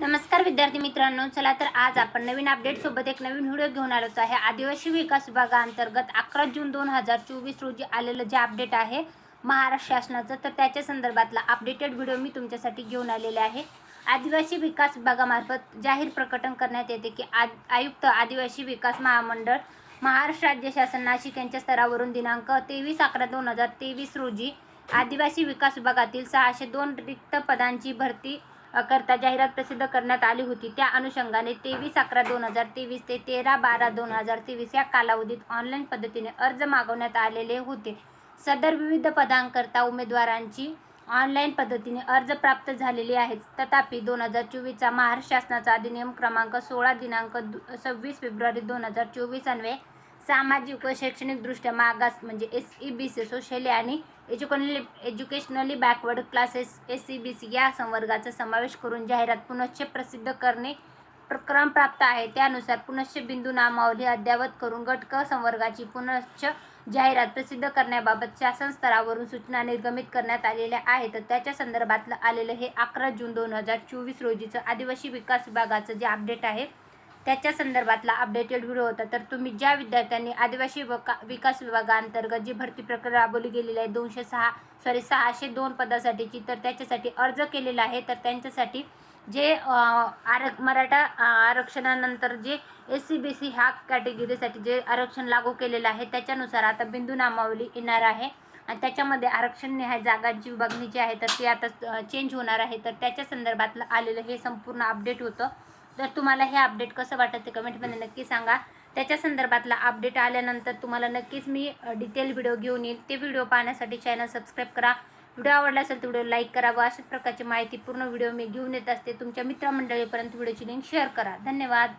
नमस्कार विद्यार्थी मित्रांनो चला तर आज आपण नवीन अपडेट सोबत एक नवीन व्हिडिओ घेऊन आलो आहे आदिवासी विकास विभागाअंतर्गत अकरा जून दोन हजार चोवीस रोजी आलेलं जे अपडेट आहे महाराष्ट्र शासनाचं तर त्याच्या संदर्भातला अपडेटेड व्हिडिओ मी तुमच्यासाठी घेऊन आलेले आहे. आदिवासी विकास विभागामार्फत जाहीर प्रकटन करण्यात येते की आद आयुक्त आदिवासी विकास महामंडळ महाराष्ट्र राज्य शासन नाशिक यांच्या स्तरावरून दिनांक तेवीस अकरा दोन हजार तेवीस रोजी आदिवासी विकास विभागातील सहाशे दोन रिक्त पदांची भरती करता जाहिरात प्रसिद्ध करण्यात आली होती. त्या अनुषंगाने तेवीस अकरा दोन हजार तेवीस ते तेरा बारा दोन हजार तेवीस या कालावधीत ऑनलाईन पद्धतीने अर्ज मागवण्यात आलेले होते. सदर विविध पदांकरता उमेदवारांची ऑनलाईन पद्धतीने अर्ज प्राप्त झालेले आहेत. तथापि दोन हजार चोवीसचा महाराष्ट्र शासनाचा अधिनियम क्रमांक सोळा दिनांक दु सव्वीस फेब्रुवारी दोन हजार चोवीस अन्वये सामाजिक व शैक्षणिकदृष्ट्या मागास म्हणजे S E B C socially आणि educationally educationally backward classes S C B C या संवर्गाचा समावेश करून जाहिरात पुनश्च प्रसिद्ध करणे प्रक्रम प्राप्त आहे. त्यानुसार पुनश्च बिंदू नामावली अद्ययावत करून गट क संवर्गाची पुनश्च जाहिरात प्रसिद्ध करण्याबाबत शासन स्तरावरून सूचना निर्गमित करण्यात आलेल्या आहेत. तर त्याच्या संदर्भातलं आलेलं हे अकरा जून दोन हजार चोवीस रोजीचं आदिवासी विकास विभागाचं जे अपडेट आहे त्याच्या संदर्भातला अपडेटेड व्हिडिओ होता. तर तुम्ही ज्या विद्यार्थ्यांनी आदिवासी वका विकास विभागाअंतर्गत जी भरती प्रक्रिया राबवली गेलेली आहे दोनशे सहा सॉरी सहाशे दोन पदासाठीची तर त्याच्यासाठी अर्ज केलेला आहे. तर त्यांच्यासाठी जे आर मराठा आरक्षणानंतर जे एस सी बी सी ह्या कॅटेगरीसाठी जे आरक्षण लागू केलेलं आहे त्याच्यानुसार आता बिंदू नामावली येणार आहे. आणि त्याच्यामध्ये आरक्षण निहाय जागांची विभागणी जी आहे तर ती आता चेंज होणार आहे. तर त्याच्या संदर्भातलं आलेलं हे संपूर्ण अपडेट होतं. तर तुम्हाला हे अपडेट कसं वाटतं ते कमेंटमध्ये नक्की सांगा. त्याच्या संदर्भातला अपडेट आल्यानंतर तुम्हाला नक्कीच मी डिटेल व्हिडिओ घेऊन येईल. ते व्हिडिओ पाहण्यासाठी चॅनल सबस्क्राईब करा. व्हिडिओ आवडला असेल तर व्हिडिओ लाईक करा व अशाच प्रकारची माहिती पूर्ण व्हिडिओ मी घेऊन येत असते. तुमच्या मित्रमंडळीपर्यंत व्हिडिओची लिंक शेअर करा. धन्यवाद.